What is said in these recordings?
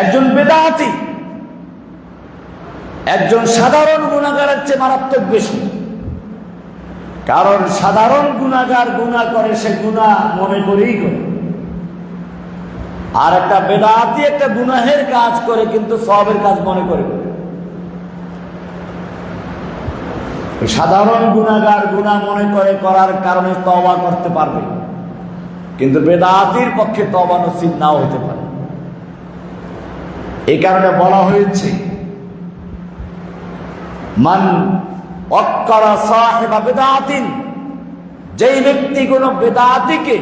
একজন বেদাতি, একজন সাধারণ গুণাগারের চেয়ে মারাত্মক বেশি। কারণ সাধারণ গুণাগার গুণা করে, সে গুণা মনে করেই করে। আর একটা বেদাতি একটা গুনাহের কাজ করে, কিন্তু সবের কাজ মনে করে। করে। সাধারণ গুণাগার গুণা মনে করে, করার কারণে তবা করতে পারবে। কিন্তু বেদাতির পক্ষে তবা নসিব নাও হতে পারে। এই কারণে বলা হয়েছে, মান অক্করা যেই ব্যক্তি কোন বেদাতিকে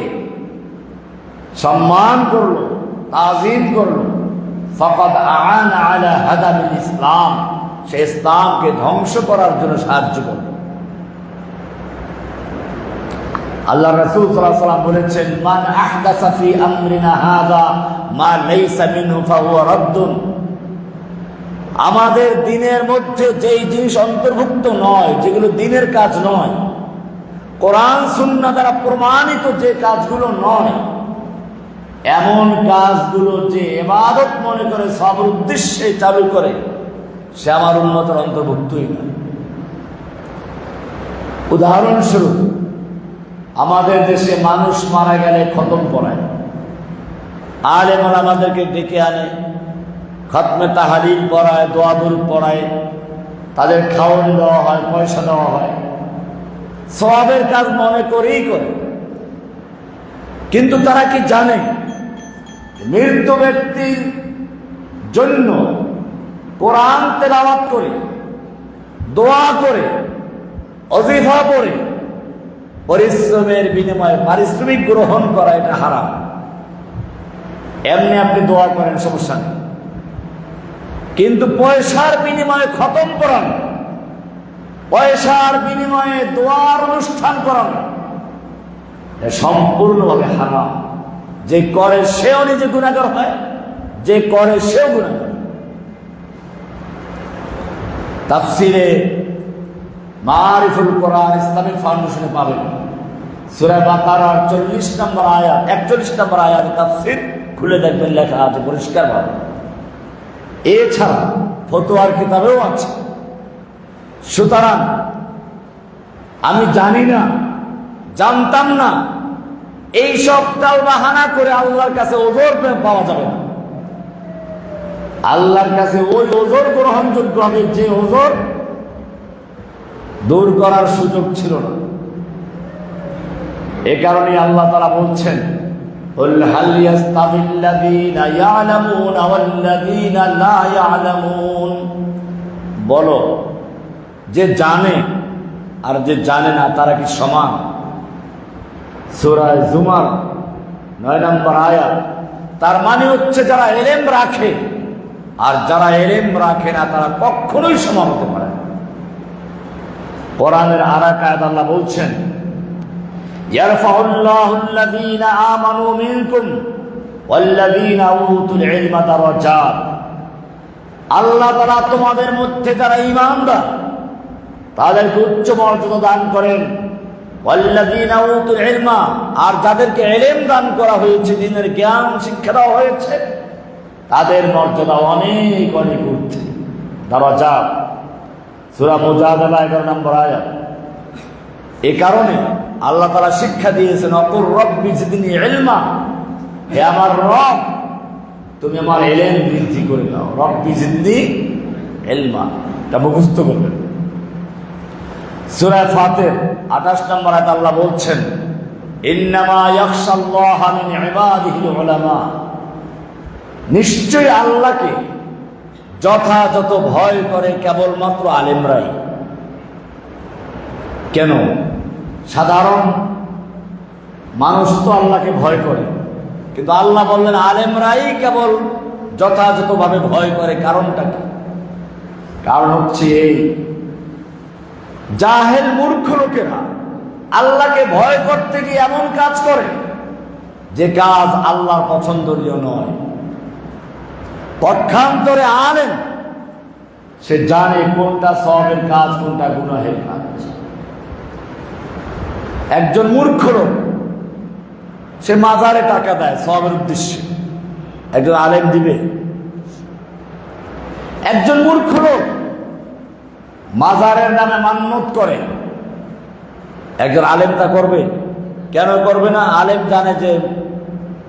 সম্মান করল, তাজিম করল ইসলাম সে ইসলামকে ধ্বংস করার জন্য সাহায্য করল। আল্লাহ রাসূল সাল্লাল্লাহু আলাইহি বলেছেন, মান আহদাসা ফি আমরিনা হাদা, মা লাইসা মিনহু ফাহুয়া রাদ্দুন। আমাদের দিনের মধ্যে যেই জিনিস অন্তর্ভুক্ত নয়, যেগুলো দিনের কাজ নয়, কোরআন, সুন্নাহ দ্বারা প্রমাণিত যে কাজগুলো নয়, এমন কাজগুলো যে এবাদত মনে করে সব উদ্দেশ্যে চালু করে, সে আমার উন্নতের অন্তর্ভুক্তই নয়। উদাহরণস্বরূপ আমাদের দেশে মানুষ মারা গেলে খতম পড়ায়। আলেমন আমাদেরকে ডেকে আনে, খতমে তাহারিম পড়ায়, দোয়াদুল পড়ায়। তাদের খাওয়ান দেওয়া হয়, পয়সা দেওয়া হয়। সবাবের কাজ মনে করেই করে। কিন্তু তারা কি জানে মৃত ব্যক্তির জন্য কোরআন তেলাওয়াত করে, দোয়া করে, অজিফা পড়ে পরিশ্রমের বিনিময়ে পারিশ্রমিক গ্রহণ করা এটা হারাম। এমনি আপনি দোয়া করেন, সমস্যা নেই। কিন্তু পয়সার বিনিময়ে খতম করান। পয়সার বিনিময়ে দোয়ার অনুষ্ঠান করান। সম্পূর্ণভাবে হারাম। যে করে সেও নিজে গুণাগার হয়, যে করে সেও গুণাগার তাফসিরে মারিফুল কোরআন ইসলামিক ফাউন্ডেশনে পাবেন। সুরা বাকারার চল্লিশ নম্বর আয়াত, একচল্লিশ নম্বর আয়াত তাফসির খুলে দেখবেন, লেখা আছে, পরিষ্কার ভাবে। এছাড়া ফতোয়ার কিতাবেও আছে। সুতরাং আমি জানি না, জানতাম না, এই সব টাল বাহানা করে আল্লাহর কাছে ওজোর পাওয়া যাবে না। আল্লাহর কাছে ওই ওজোর গ্রহণযোগ্য হবে, যে ওজোর দূর করার সুযোগ ছিল না। এ কারণে আল্লাহ তারা বলছেন বলো, যে জানে আর যে জানে না, তারা কি সমান? সুরায় জুমার নয় নম্বর আয়া তার মানে হচ্ছে যারা এলেম রাখে, আর যারা এলেম রাখে না, তারা কখনোই সমান হতে পারে কোরআনের আর এক আয়াত আল্লাহ বলছেন يرفع الله الذين آمنوا منكم والذين أوتوا العلم درجات আল্লাহ তারা তোমাদের মধ্যে যারা ইমানদার তাদেরকে উচ্চ মর্যাদা দান করেন ওয়াল্লাযীনা উতুল ইলমা আর যাদেরকে ইলম দান করা হয়েছে দিনের জ্ঞান শিক্ষা দেওয়া হয়েছে তাদের মর্যাদা অনেক অনেক উঠছে দরজা সূরা মুজাদালা 11 নম্বর আয়াত এ কারণে আল্লাহ তারা শিক্ষা দিয়েছেন অপর রব্বি যিনি এলমা হে আমার রব, তুমি আমার এলেন বৃদ্ধি করে দাও। রব্বি জিন্দি এলমা এটা মুখস্থ করবেন। সুরায় ফাতের আঠাশ নম্বর আয়াত আল্লাহ বলছেন নিশ্চয় আল্লাহকে যথাযথ ভয় করে কেবলমাত্র আলেমরাই। কেন? সাধারণ মানুষ তো আল্লাহকে ভয় করে। কিন্তু আল্লাহ বললেন, আলেমরাই কেবল যথাযথভাবে ভয় করে, কারণটা কি? কারণ হচ্ছে এই, জাহেল মূর্খ লোকেরা আল্লাহকে ভয় করতে গিয়ে এমন কাজ করে যে কাজ আল্লাহর পছন্দনীয় নয়। পক্ষান্তরে আনেন সে জানে কোনটা সবের কাজ, কোনটা গুনাহের কাজ। একজন মূর্খ লোক, সে মাজারে টাকা দেয় সবের উদ্দেশ্যে। একজন আলেম দিবে। একজন মূর্খ লোক মাজারের নামে মান্যত করে। একজন আলেম তা করবে। কেন করবে না? আলেম জানে যে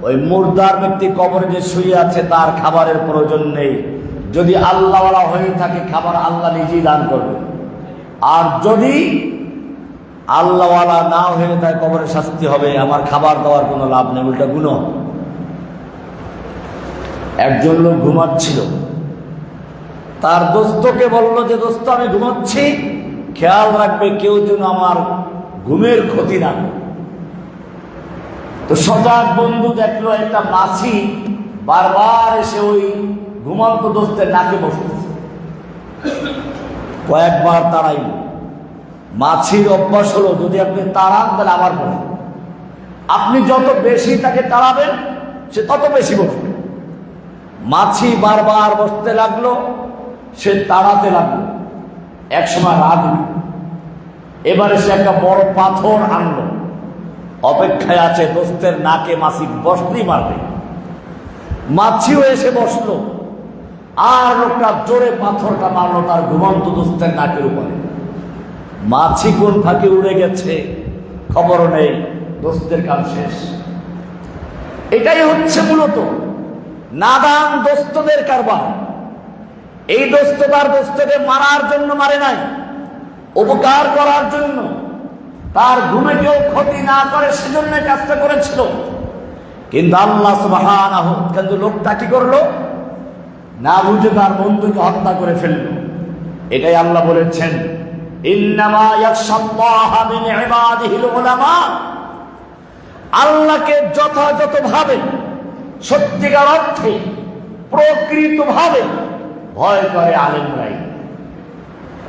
ওই মুর্দার ব্যক্তি কবরে যে শুয়ে আছে তার খাবারের প্রয়োজন নেই। যদি আল্লাহওয়ালা হয়ে থাকে, খাবার আল্লাহ নিজেই দান করবে। আর যদি আল্লাহওয়ালা না হয়ে থাকে কবরে শাস্তি হবে, আমার খাবার দেওয়ার কোনো লাভ নেই, উল্টা গুণ একজন লোক ঘুমাচ্ছিল। তার দোস্তকে বলল যে, দোস্ত, আমি ঘুমাচ্ছি। খেয়াল রাখবে, কেউ যেন আমার ঘুমের ক্ষতি না তো সজাগ বন্ধু দেখল, একটা মাছি বারবার এসে ওই ঘুমন্ত দোস্তের নাকে বসতেছে। কয়েকবার তাড়াই মাছির অভ্যাস হলো, যদি আপনি তাড়ান, তাহলে আবার বলেন। আপনি যত বেশি তাকে তাড়াবেন, সে তত বেশি বসবে মাছি বারবার বসতে লাগল, সে তাড়াতে লাগল। একসময় রাগ। এবারে সে একটা বড় পাথর আনলো। অপেক্ষায় আছে দোস্তের নাকে মাছি বসতেই মারবে। মাছিও এসে বসল। আর লোকটা জোরে পাথরটা মারলো, তার ঘুমন্ত দোস্তের নাকের উপরে। মাছি কোন ফাঁকে উড়ে গেছে? খবরও নেই, দোস্তের কাজ শেষ। এটাই হচ্ছে মূলত নাদান দোস্তদের কারবার। এই দোস্ত তার দোস্তকে মারার জন্য মারে নাই, উপকার করার জন্য। তার ঘুমে কেউ ক্ষতি না করে সেজন্য কাজটা করেছিল। কিন্তু আল্লাহ সুবহানাহু, কিন্তু লোকটা কি করল? না বুঝে তার বন্ধুকে হত্যা করে ফেলল। এটাই আল্লাহ বলেছেন। আল্লাহকে যথাযথভাবে, সত্যিকার অর্থে, প্রকৃতভাবে ভয় করে আলেমরাই।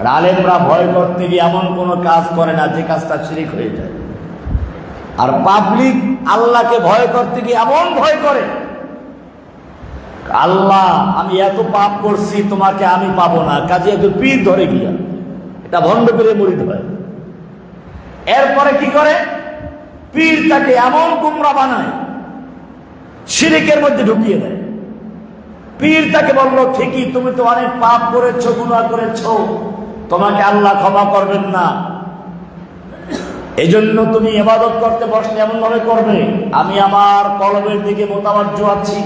আলেমরা ভয় করতে গিয়ে এমন কোনো কাজ করে না যে কাজটা শিরিক হয়ে যায়। আর পাবলিক আল্লাহকে ভয় করতে গিয়ে এমন ভয় করে, আল্লাহ, আমি এত পাপ করছি, তোমাকে আমি পাবো না। কাজে একটু পীর ধরে গিয়া। এটা ভণ্ড করে মরিদ হয় এরপরে কি করে? পীর তাকে এমন কুমড়া বানায় শিরিকের মধ্যে ঢুকিয়ে দেয়। পীর তাকে বলল, ঠিকই তুমি তো অনেক পাপ করেছ গুণা করেছ, তোমাকে আল্লাহ ক্ষমা করবেন না। এই জন্য তুমি এবাদত করতে বসলে এমন ভাবে করবে, আমি আমার কলমের দিকে মোতাবাজ্য আছি।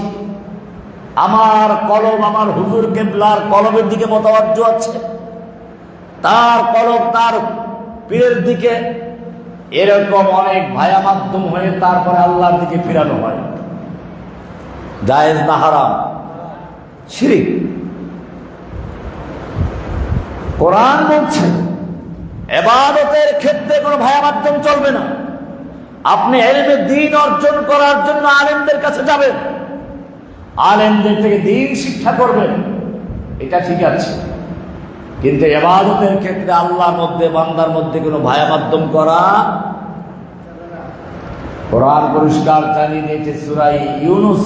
আমার কলম আমার হুজুর কেবলার কলমের দিকে মোতাবাজ্য আছে। তার কলম তার পীরের দিকে এরকম অনেক ভায়া মাধ্যম হয়ে তারপরে আল্লাহর দিকে ফিরানো হয়। জায়েজ না হারাম। শিরিক। কোরআন বলছে, এবাদতের ক্ষেত্রে কোনো ভায়া মাধ্যম চলবে না। আপনি এলমে দিন অর্জন করার জন্য আলেমদের কাছে যাবেন। আলেমদের থেকে দিন শিক্ষা করবেন। এটা ঠিক আছে। কিন্তু এবাদতের ক্ষেত্রে আল্লাহর মধ্যে, বান্দার মধ্যে কোনো ভায়া মাধ্যম করা কোরআন পুরস্কার চালিয়ে দিয়েছে সুরাই ইউনুস,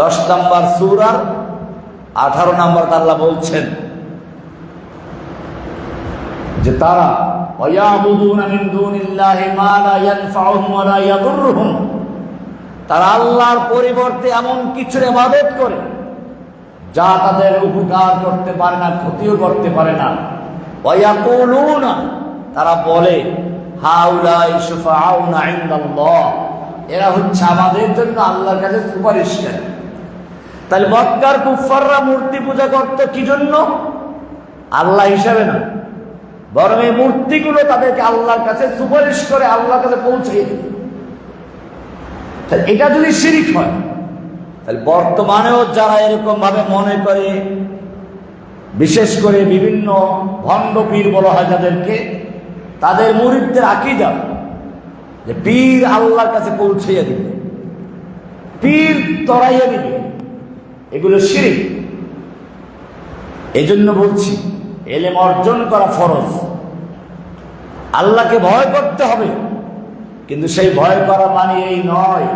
দশ নম্বর সুরার আঠারো নম্বর আল্লাহ বলছেন যে তারা তারা আল্লাহর পরিবর্তে এমন কিছুর এবাদত করে। যা তাদের উপকার করতে পারে না, ক্ষতিও করতে পারে না। না তারা বলে এরা হচ্ছে আমাদের জন্য আল্লাহর কাছে সুপারিশ করে তাহলে মক্কার কুফাররা মূর্তি পূজা করত কি জন্য? আল্লাহ হিসাবে না। বরং এই মূর্তিগুলো তাদেরকে আল্লাহর কাছে সুপারিশ করে আল্লাহর কাছে পৌঁছে দিত। এটা যদি শিরিক হয় বর্তমানেও যারা এরকম ভাবে মনে করে, বিশেষ করে বিভিন্ন ভণ্ড পীর বলা হয় যাদেরকে তাদের মুরিদদের আকিদা যে পীর আল্লাহর কাছে পৌঁছাইয়া দিবে, পীর তরাইয়া দিবে, এগুলো শিরিক। এই জন্য বলছি, এলেম অর্জন করা ফরজ। আল্লাহকে ভয় করতে হবে, কিন্তু সেই ভয় করা মানে এই নয়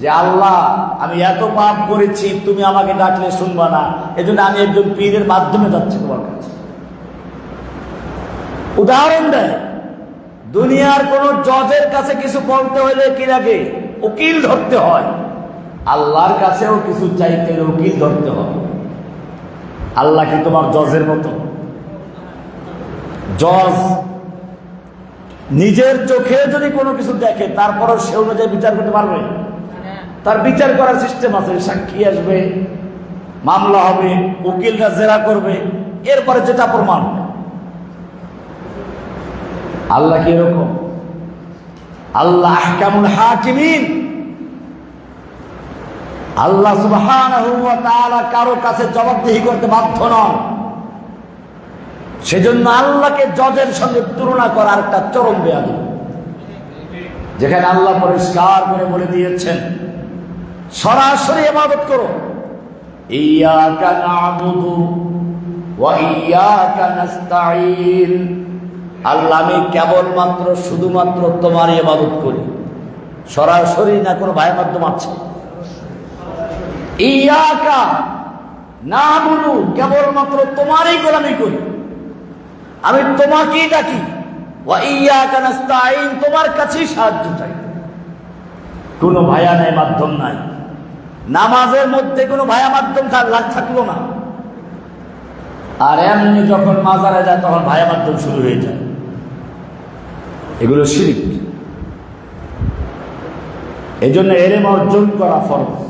যে আল্লাহ, আমি এত পাপ করেছি, তুমি আমাকে ডাকলে শুনবা না। এজন্য আমি একজন পীরের মাধ্যমে যাচ্ছি তোমার কাছে। উদাহরণ দেয়, দুনিয়ার কোন জজের কাছে কিছু বলতে হলে কি লাগে? উকিল ধরতে হয়। আল্লাহর কাছেও কিছু চাইতে হলে উকিল ধরতে হয় আল্লাহ কি তোমার জজের মতো? জজ নিজের চোখে যদি কোনো কিছু দেখে, তারপরও সে অনুযায়ী বিচার করতে পারবে? তার বিচার করার সিস্টেম আছে, সাক্ষী আসবে, মামলা হবে, উকিলরা জেরা করবে, এরপরে যেটা প্রমাণ। আল্লাহ কি এরকম? আল্লাহ কেমন হাকিমিন। আল্লাহ তাআলা কারও কাছে জবাবদিহি করতে বাধ্য নন। সেজন্য আল্লাহকে জজের সঙ্গে তুলনা করার একটা চরম বেয়াদি যেখানে আল্লাহ পরিষ্কার করে বলে দিয়েছেন সরাসরি ইবাদত করো। ইয়াকা না'বুদু ওয়া ইয়াকা নাস্তাঈন। আল্লাহ, আমি কেবলমাত্র, শুধুমাত্র তোমার ইবাদত করি। সরাসরি না, কোনো ভাই মাধ্যম আছে? ইয়াকা না বলু কেবলমাত্র তোমারই গোলামি করি। আমি তোমাকেই ডাকি। ইয়াকা নাস্তাঈন, তোমার কাছেই সাহায্য চাই। কোনো ভায়া নাই, মাধ্যম নাই। নামাজের মধ্যে কোনো ভায়া মাধ্যম থাক- থাকল না। আর এমনি যখন মাজারে যায়, তখন ভায়া মাধ্যম শুরু হয়ে যায়। এগুলো শিরিক। এই জন্য এরেম অর্জন করা ফরজ।